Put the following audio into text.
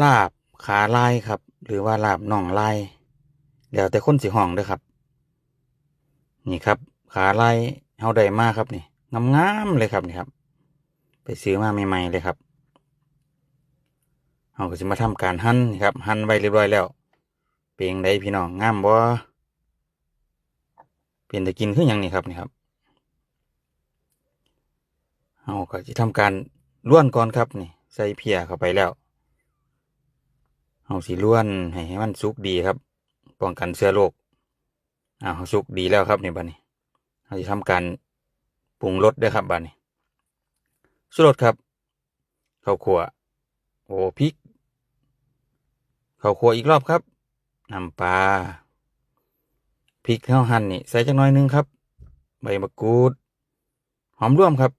ลาบขาลายครับ หรือว่าลาบน่องลายแล้วแต่คนสิห้องเด้อครับ นี่ครับ ขาลายเฮาได้มากครับนี่งามๆเลยครับนี่ครับ ไปซื้อมาใหม่ๆเลยครับเฮาก็สิมาทำการหั่นนะครับหั่นไว้เรียบร้อยแล้วเปียงใดพี่น้องงามบ่เป็นตะกินคือหยังนี่ครับนี่ครับเฮาก็สิทำการล้วนก่อนครับนี่ ใส่เพียเข้าไปแล้ว เฮาสิล้วนให้มันสุกดีครับ ป้องกันเชื้อโรคอ้าวสุกดีแล้วครับนี่บัดนี้เฮาสิทำการปรุงรสด้อครับบัดนี้สุรสครับข้าวคั่วโอ้พริกข้าวคั่วอีกรอบครับน้ำปลาพริกเท่าหั่นนี่ใส่จักน้อยนึงครับ ใบมะกรูด หอมร่วมครับ